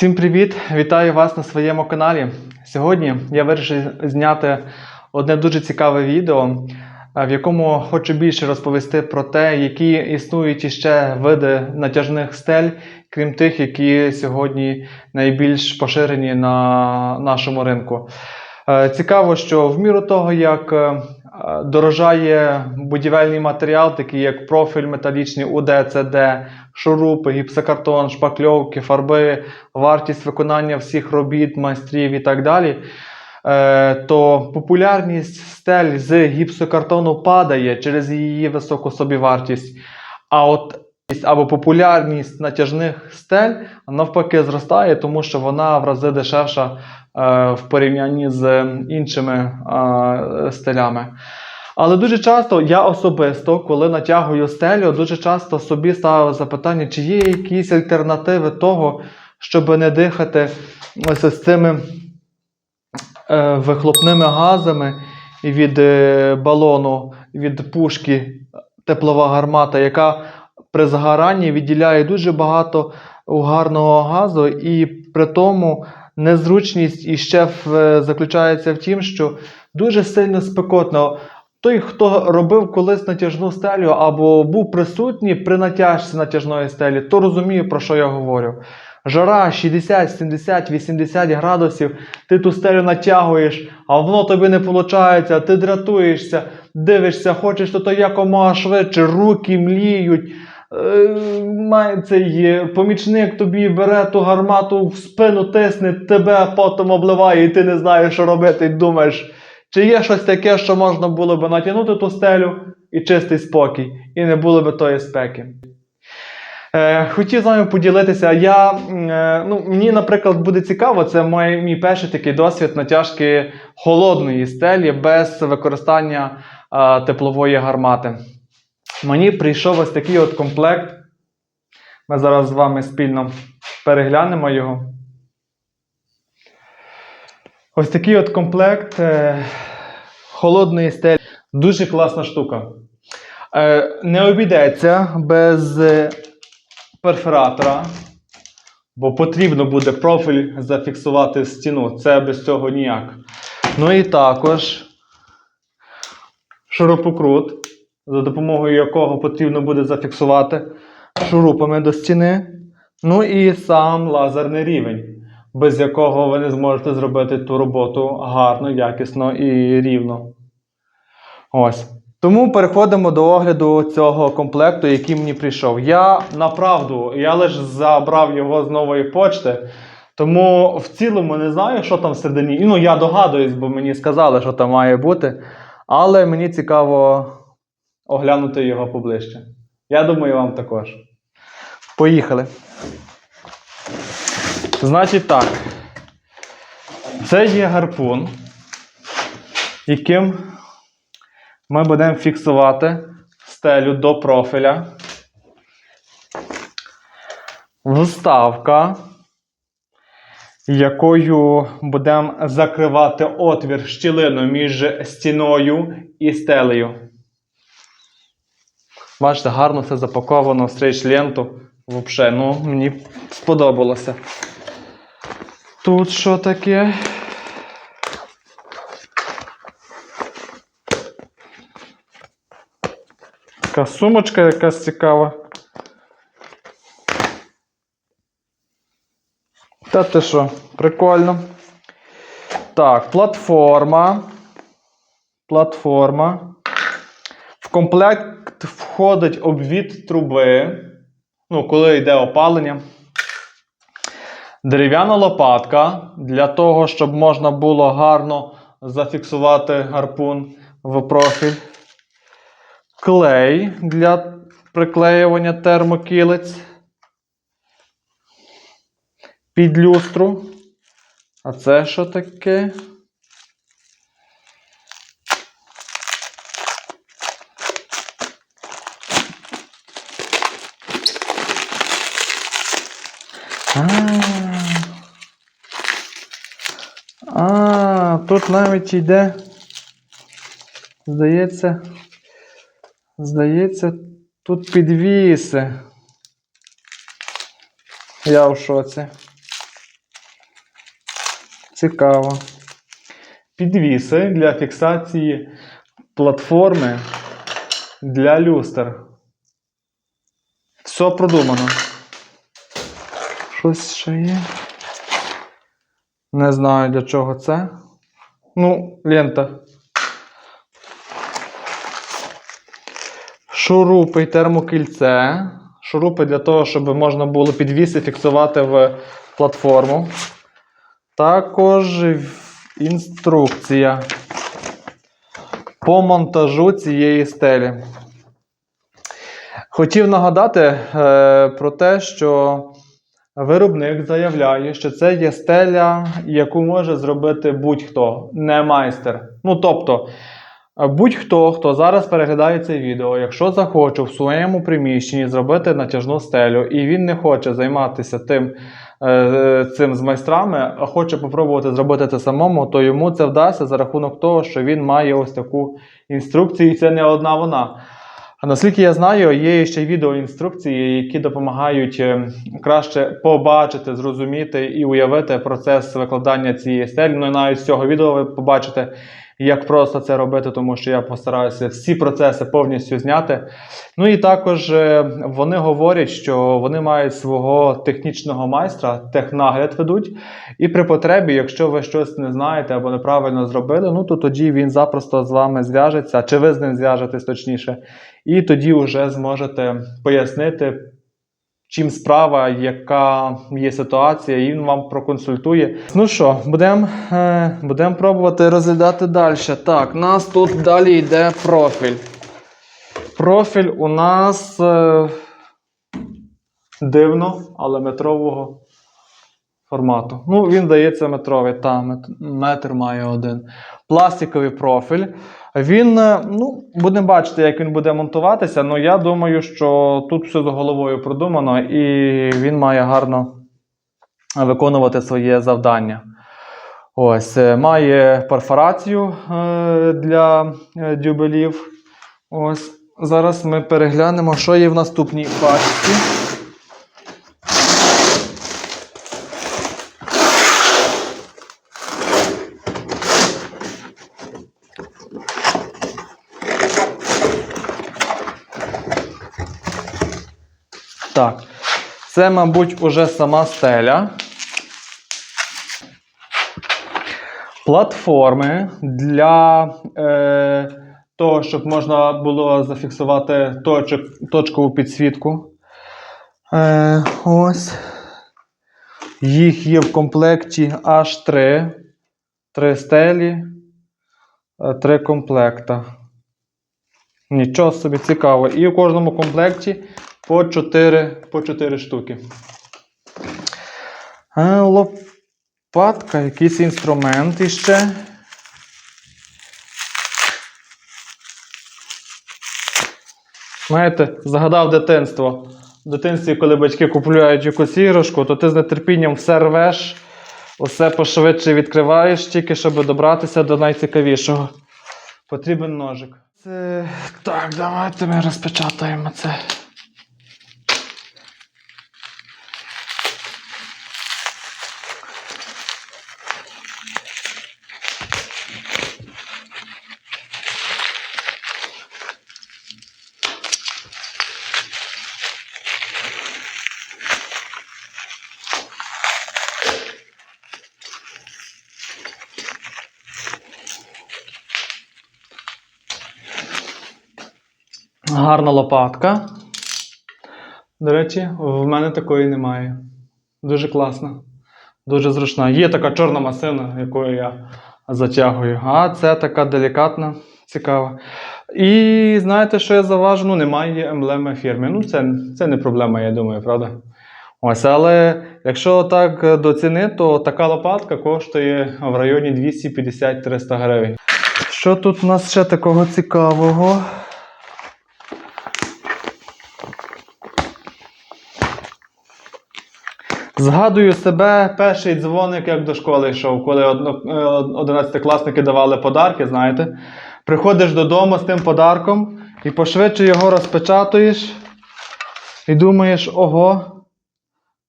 Всім привіт! Вітаю вас на своєму каналі. Сьогодні я вирішив зняти одне дуже цікаве відео, е, в якому хочу більше розповісти про те, які існують іще види натяжних стель, крім тих, які сьогодні найбільш поширені на нашому ринку. Е, Цікаво, що в міру того, як е, дорожає будівельний матеріал, такий як профіль металічний УДЦД, шурупи, гіпсокартон, шпакльовки, фарби, вартість виконання всіх робіт, майстрів і так далі, е, то популярність стель з гіпсокартону падає через її високу собівартість. А от або популярність натяжних стель навпаки зростає, тому що вона в рази дешевша е, в порівнянні з іншими е, стелями. Але дуже часто я особисто, коли натягую стелю, дуже часто собі ставив запитання, чи є якісь альтернативи того, щоб не дихати ось з цими е, вихлопними газами від балону, від пушки теплова гармата, яка при згоранні відділяє дуже багато угарного газу, і при тому незручність іще в, заключається в тім, що дуже сильно спекотно. Той, хто робив колись натяжну стелю або був присутній при натяжці натяжної стелі, то розуміє, про що я говорю. Жара 60, 70, 80 градусів, ти ту стелю натягуєш, а воно тобі не виходить, ти дратуєшся, дивишся, хочеш то якомога швидше, руки мліють. Е, має цей помічник тобі бере ту гармату в спину тисне, тебе потім обливає, і ти не знаєш, що робити, і думаєш. Чи є щось таке, що можна було би натягнути ту стелю і чистий спокій, і не було би тої спеки? Е, хотів з вами поділитися. Я, е, ну, мені, наприклад, буде цікаво, це мій, мій перший такий досвід натяжки холодної стелі без використання е, теплової гармати. Мені прийшов ось такий от комплект. Ми зараз з вами спільно переглянемо його. Ось такий от комплект е, холодної стелі. Дуже класна штука. Е, не обійдеться без е, перфоратора, бо потрібно буде профіль зафіксувати стіну. Це без цього ніяк. Ну і також шурупокрут, за допомогою якого потрібно буде зафіксувати шурупами до стіни. Ну і сам лазерний рівень без якого ви не зможете зробити ту роботу гарно, якісно і рівно. Ось. Тому переходимо до огляду цього комплекту, який мені прийшов. Я направду, я лише забрав його з нової почти. Тому в цілому не знаю, що там всередині. Ну, я догадуюсь, бо мені сказали, що там має бути. Але мені цікаво оглянути його поближче. Я думаю, вам також. Поїхали. Значить так. Це є гарпун, яким ми будемо фіксувати стелю до профіля. Вставка, якою будемо закривати отвір щілину між стіною і стелею. Бачите, гарно все запаковано стрейч ленту. Взагалі, ну, мені сподобалося. Тут що таке? Така сумочка якась цікава. Та ти що, прикольно. Так, платформа. Платформа. В комплект входить обвід труби. Ну, коли йде опалення. Дерев'яна лопатка для того, щоб можна було гарно зафіксувати гарпун в профіль. Клей для приклеювання термокілець. Під люстру. А це що таке? А. А, тут навіть йде. Здається. Здається, тут підвіси. Я в шоці. Цікаво. Підвіси для фіксації платформи для люстр. Все продумано. Щось ще є. Не знаю для чого це. Ну, лента. Шурупи й термокільце. Шурупи для того, щоб можна було підвіси фіксувати в платформу. Також інструкція по монтажу цієї стелі. Хотів нагадати е, про те, що виробник заявляє, що це є стеля, яку може зробити будь-хто, не майстер. Ну тобто, будь-хто, хто зараз переглядає це відео, якщо захоче в своєму приміщенні зробити натяжну стелю, і він не хоче займатися тим, е, цим з майстрами, а хоче попробувати зробити це самому, то йому це вдасться за рахунок того, що він має ось таку інструкцію, і це не одна вона. А наскільки я знаю, є ще відеоінструкції, які допомагають е, краще побачити, зрозуміти і уявити процес викладання цієї стелі. Ну і навіть з цього відео ви побачите, як просто це робити, тому що я постараюся всі процеси повністю зняти. Ну і також е, вони говорять, що вони мають свого технічного майстра, технагляд ведуть. І при потребі, якщо ви щось не знаєте або неправильно зробили, ну то тоді він запросто з вами зв'яжеться, чи ви з ним зв'яжетесь точніше, і тоді вже зможете пояснити. Чим справа, яка є ситуація, і він вам проконсультує. Ну що, будемо е, будем пробувати розглядати далі. Так, нас тут далі йде профіль. Профіль у нас е, дивно, але метрового формату. Ну, він здається метровий, та, метр має один. Пластиковий профіль. Він, е, ну, будемо бачити, як він буде монтуватися. але я думаю, що тут все з головою продумано, і він має гарно виконувати своє завдання. Ось, е, має перфорацію е, для дюбелів. Ось. Зараз ми переглянемо, що є в наступній пачці. Так, це, мабуть, уже сама стеля. Платформи для е, того, щоб можна було зафіксувати точок, точкову підсвітку. Е, ось. Їх є в комплекті аж три. Три стелі, е, три комплекта. Нічого собі цікаво. І в кожному комплекті по 4, по 4 штуки. Е, лопатка, якийсь інструмент іще. Знаєте, згадав дитинство. В дитинстві, коли батьки купують якусь іграшку, то ти з нетерпінням все рвеш, усе пошвидше відкриваєш, тільки щоб добратися до найцікавішого. Потрібен ножик. Це... Так, давайте ми розпечатаємо це. Гарна лопатка. До речі, в мене такої немає. Дуже класна, дуже зручна. Є така чорна масина, якою я затягую. А це така делікатна, цікава. І знаєте, що я заважу? Ну, немає емблеми фірми. Ну, це, це не проблема, я думаю, правда? Ось, але якщо так до ціни, то така лопатка коштує в районі 250-300 гривень. Що тут у нас ще такого цікавого? Згадую себе перший дзвоник, як до школи йшов, коли е, одинадцятикласники давали подарки, знаєте. Приходиш додому з тим подарком і пошвидше його розпечатуєш і думаєш, ого,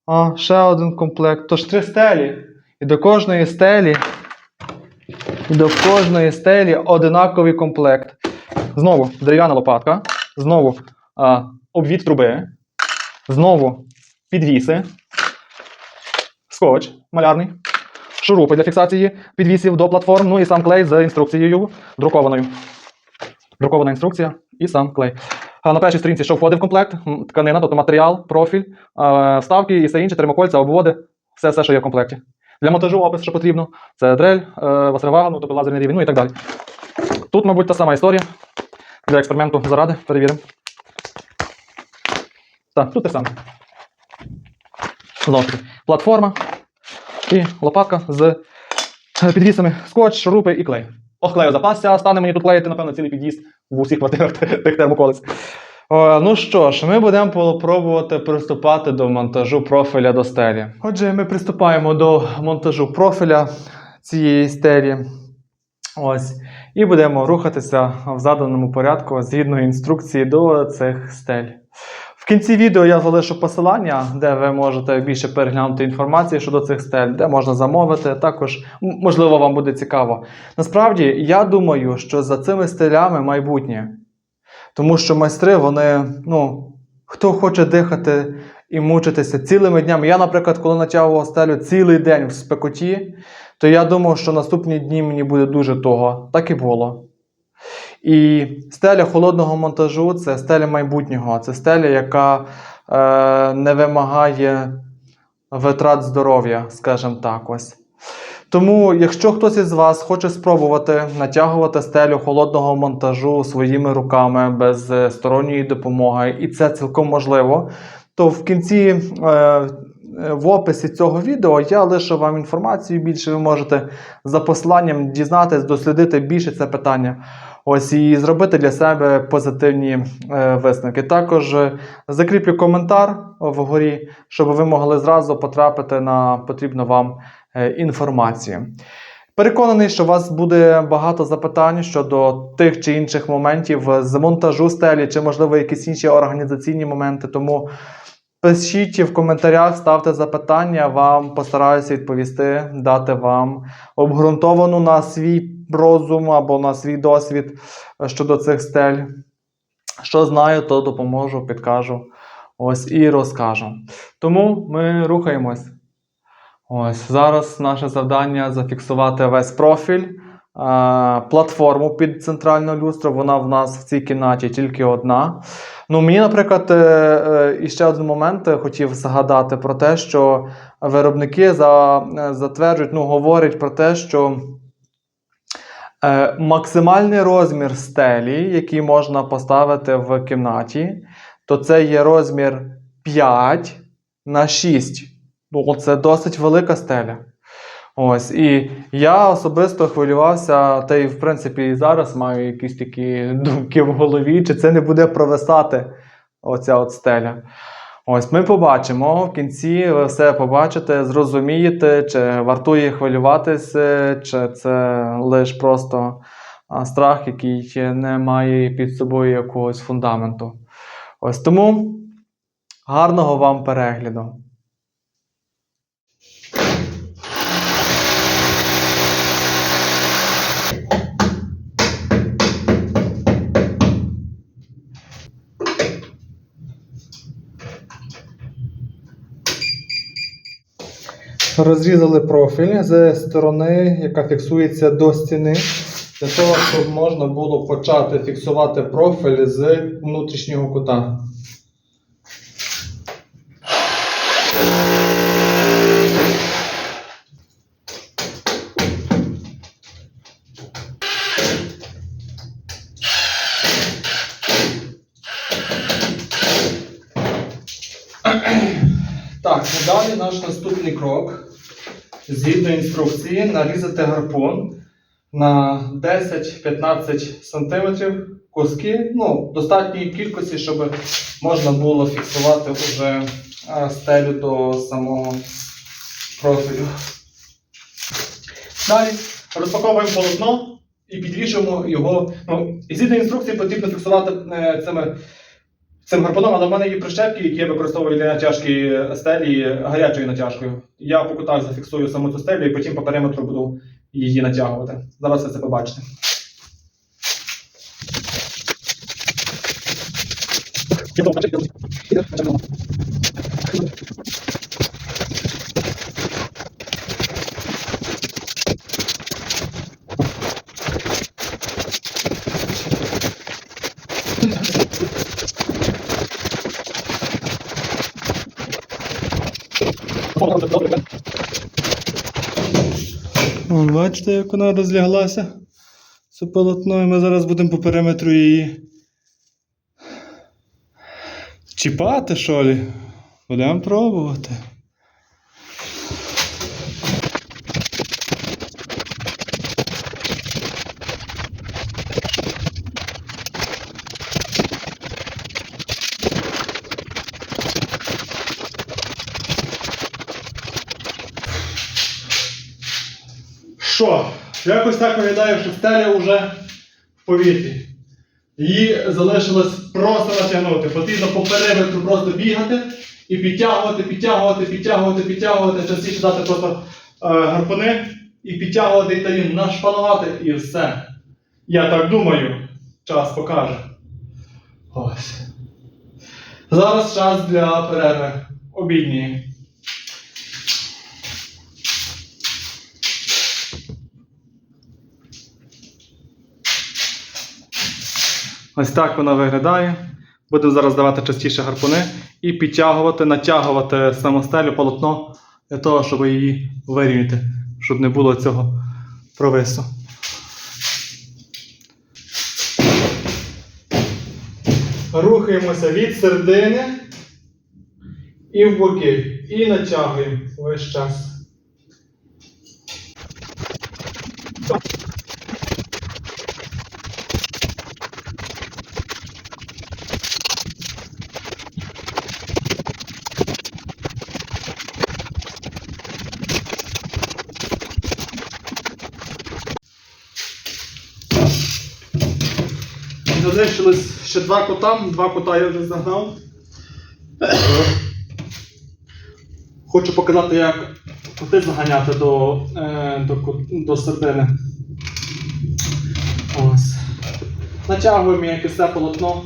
а, ще один комплект. Тож три стелі. І до кожної стелі, і до кожної стелі одинаковий комплект. Знову дерев'яна лопатка, знову а, обвід труби, знову підвіси, скотч малярний, шурупи для фіксації підвісів до платформ, ну і сам клей з інструкцією друкованою. Друкована інструкція і сам клей. На першій сторінці, що входить в комплект, тканина, тобто матеріал, профіль, вставки і все інше, термокольця, обводи, все, все, що є в комплекті. Для монтажу опис, що потрібно, це дрель, е, ну, тобто лазерний рівень, ну і так далі. Тут, мабуть, та сама історія. Для експерименту заради перевіримо. Так, тут те саме. Платформа і лопатка з е, підвісами, скотч, шурупи і клей. Ох, клею запасся, стане мені тут клеїти, напевно, цілий під'їзд в усіх квартирах тих термоколиць. О, ну що ж, ми будемо пробувати приступати до монтажу профіля до стелі. Отже, ми приступаємо до монтажу профіля цієї стелі. Ось. І будемо рухатися в заданому порядку згідно інструкції до цих стель. Кінці відео я залишу посилання, де ви можете більше переглянути інформацію щодо цих стель, де можна замовити. Також, можливо, вам буде цікаво. Насправді, я думаю, що за цими стелями майбутнє. Тому що майстри, вони, ну, хто хоче дихати і мучитися цілими днями. Я, наприклад, коли натягував стелю цілий день в спекоті, то я думав, що наступні дні мені буде дуже того. Так і було. І стеля холодного монтажу це стеля майбутнього, це стеля, яка е, не вимагає витрат здоров'я, скажімо так. ось. Тому, якщо хтось із вас хоче спробувати натягувати стелю холодного монтажу своїми руками без е, сторонньої допомоги, і це цілком можливо, то в кінці е, в описі цього відео я лишу вам інформацію більше. Ви можете за посиланням дізнатись, дослідити більше це питання. Ось і зробити для себе позитивні е, висновки. Також е, закріплю коментар вгорі, щоб ви могли зразу потрапити на потрібну вам е, інформацію. Переконаний, що у вас буде багато запитань щодо тих чи інших моментів з монтажу стелі, чи, можливо, якісь інші організаційні моменти. Тому пишіть в коментарях, ставте запитання, вам постараюся відповісти, дати вам обґрунтовану на свій розум або на свій досвід е, щодо цих стель. Що знаю, то допоможу, підкажу. Ось і розкажу. Тому ми рухаємось. Ось зараз наше завдання зафіксувати весь профіль, платформу під центральну люстру. Вона в нас в цій кімнаті тільки одна. Ну, мені, наприклад, е, е, і ще один момент е, хотів згадати про те, що виробники затверджують, ну, говорять про те, що максимальний розмір стелі, який можна поставити в кімнаті, то це є розмір 5 на 6. Ну, це досить велика стеля. Ось, і я особисто хвилювався, та й в принципі і зараз маю якісь такі думки в голові, чи це не буде провисати оця от стеля. Ось ми побачимо в кінці, ви все побачите, зрозумієте, чи вартує хвилюватися, чи це лише просто страх, який не має під собою якогось фундаменту. Ось тому гарного вам перегляду. Розрізали профіль з сторони, яка фіксується до стіни, для того, щоб можна було почати фіксувати профіль з внутрішнього кута. Наш наступний крок. Згідно інструкції, нарізати гарпун на 10-15 см куски, ну, достатньої кількості, щоб можна було фіксувати вже стелю до самого профілю. Далі розпаковуємо полотно і підвішуємо його. Ну, згідно інструкції потрібно фіксувати е, цими цим гарпуном, але в мене є прищепки, які я використовую для натяжки стелі гарячою натяжкою. Я по кутах зафіксую саму цю стелю і потім по периметру буду її натягувати. Зараз ви це побачите. Вон, бачите, як вона розляглася. Це полотно, і ми зараз будемо по периметру її. Чіпати, що лі? Будемо пробувати. Що? Якось так виглядає, що стеля вже в повітрі. Її залишилось просто натягнути. Потрібно по периметру просто бігати і підтягувати, підтягувати, підтягувати, підтягувати. Частіше дати просто е, гарпуни і підтягувати їм нашпанувати і все. Я так думаю, час покаже. Ось. Зараз час для перерви обідньої. Ось так вона виглядає. Буду зараз давати частіше гарпуни і підтягувати, натягувати самостелю полотно для того, щоб її вирівняти, щоб не було цього провису. Рухаємося від середини і в боки. І натягуємо весь час. Залишилось ще два кота, два кота я вже загнав. Хочу показати, як коти заганяти до, е, до, до середини. Ось. Натягуємо як і все полотно.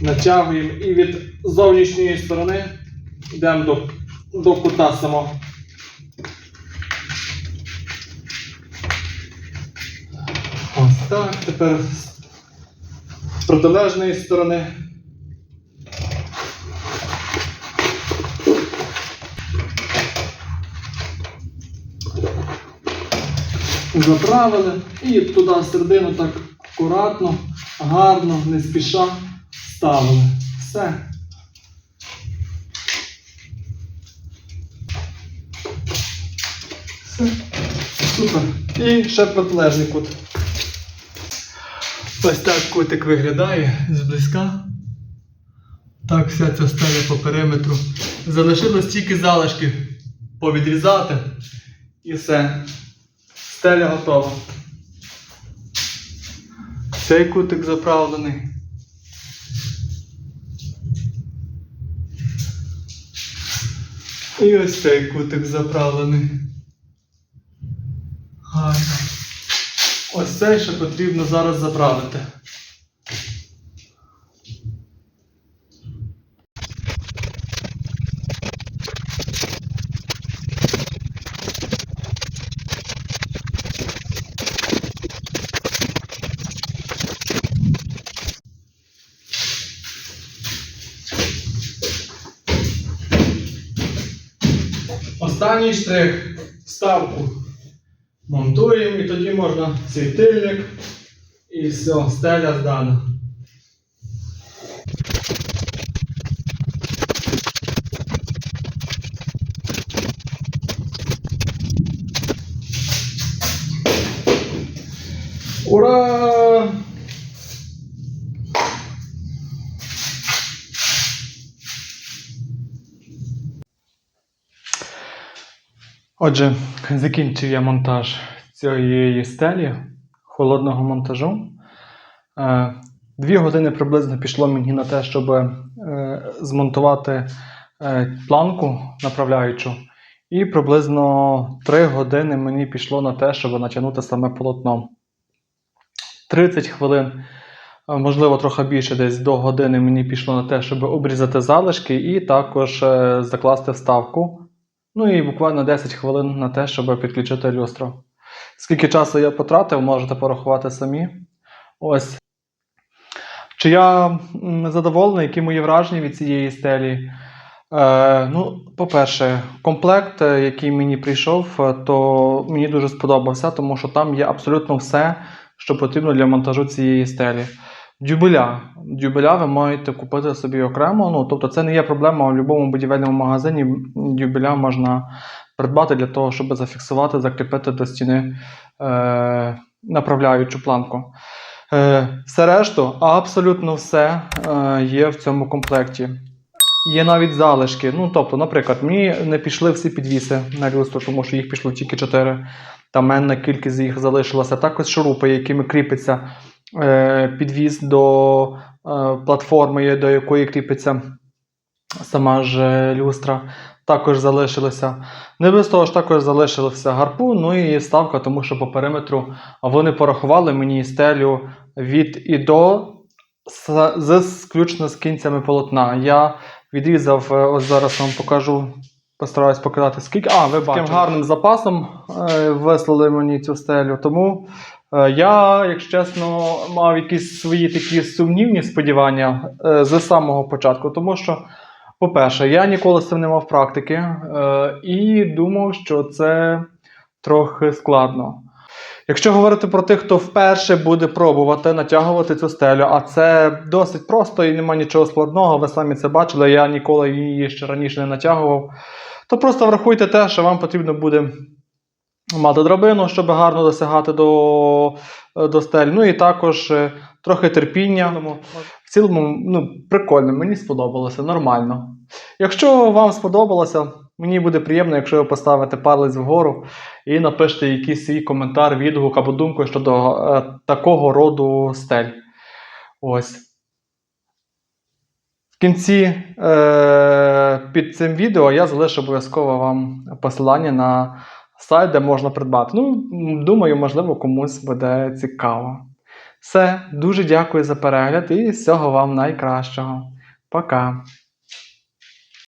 Натягуємо і від зовнішньої сторони йдемо до, до кута самого. Ось так. Тепер протилежної сторони. Заправили і туди середину так акуратно, гарно, не спіша ставили. Все. Все. Супер. І ще протилежний кут. Ось так кутик виглядає зблизька. Так, вся ця стеля по периметру. Залишилось тільки залишки повідрізати. І все. Стеля готова. Цей кутик заправлений. І ось цей кутик заправлений. Гарно. Ось цей ще потрібно зараз заправити. Останній штрих вставку монтуємо і тоді можна світильник і все, стеля здана. Отже, закінчив я монтаж цієї стелі холодного монтажу. Е, Дві години приблизно пішло мені на те, щоб е, змонтувати е, планку направляючу. І приблизно 3 години мені пішло на те, щоб натягнути саме полотно. 30 хвилин, можливо, трохи більше, десь до години мені пішло на те, щоб обрізати залишки і також закласти вставку. Ну і буквально 10 хвилин на те, щоб підключити люстру. Скільки часу я потратив, можете порахувати самі. Ось. Чи я задоволений, які мої враження від цієї стелі? Е, ну, по-перше, комплект, е, який мені прийшов, е, то мені дуже сподобався, тому що там є абсолютно все, що потрібно для монтажу цієї стелі. Дюбеля. Дюбеля ви маєте купити собі окремо. Ну, тобто це не є проблема у будь-якому будівельному магазині. Дюбеля можна придбати для того, щоб зафіксувати, закріпити до стіни е, направляючу планку. Е, все решту, абсолютно все е, є в цьому комплекті. Є навіть залишки. Ну, тобто, наприклад, мені не пішли всі підвіси на люстру, тому що їх пішло тільки 4. Там менна кількість їх залишилася. Також шурупи, якими кріпиться підвіз до е, платформи, до якої кріпиться сама ж е, люстра, також залишилися. Не без того ж також залишилася гарпун, ну і ставка, тому що по периметру вони порахували мені стелю від і до з, з включно з кінцями полотна. Я відрізав, е, ось зараз вам покажу, постараюсь показати скільки. А, ви бачите. Таким гарним запасом е, вислали мені цю стелю. Тому е, я, якщо чесно, мав якісь свої такі сумнівні сподівання е, з самого початку, тому що. По-перше, я ніколи з цим не мав практики е, і думав, що це трохи складно. Якщо говорити про тих, хто вперше буде пробувати натягувати цю стелю, а це досить просто і немає нічого складного, ви самі це бачили, я ніколи її ще раніше не натягував, то просто врахуйте те, що вам потрібно буде мати драбину, щоб гарно досягати до, до стель. Ну і також е, трохи терпіння. В цілому, ну, прикольно, мені сподобалося, нормально. Якщо вам сподобалося, мені буде приємно, якщо ви поставите палець вгору і напишете якийсь свій коментар, відгук або думку щодо е, такого роду стель. Ось. В кінці е, під цим відео я залишу обов'язково вам посилання на сайт, де можна придбати. Ну, думаю, можливо, комусь буде цікаво. Все, дуже дякую за перегляд і всього вам найкращого. Пока.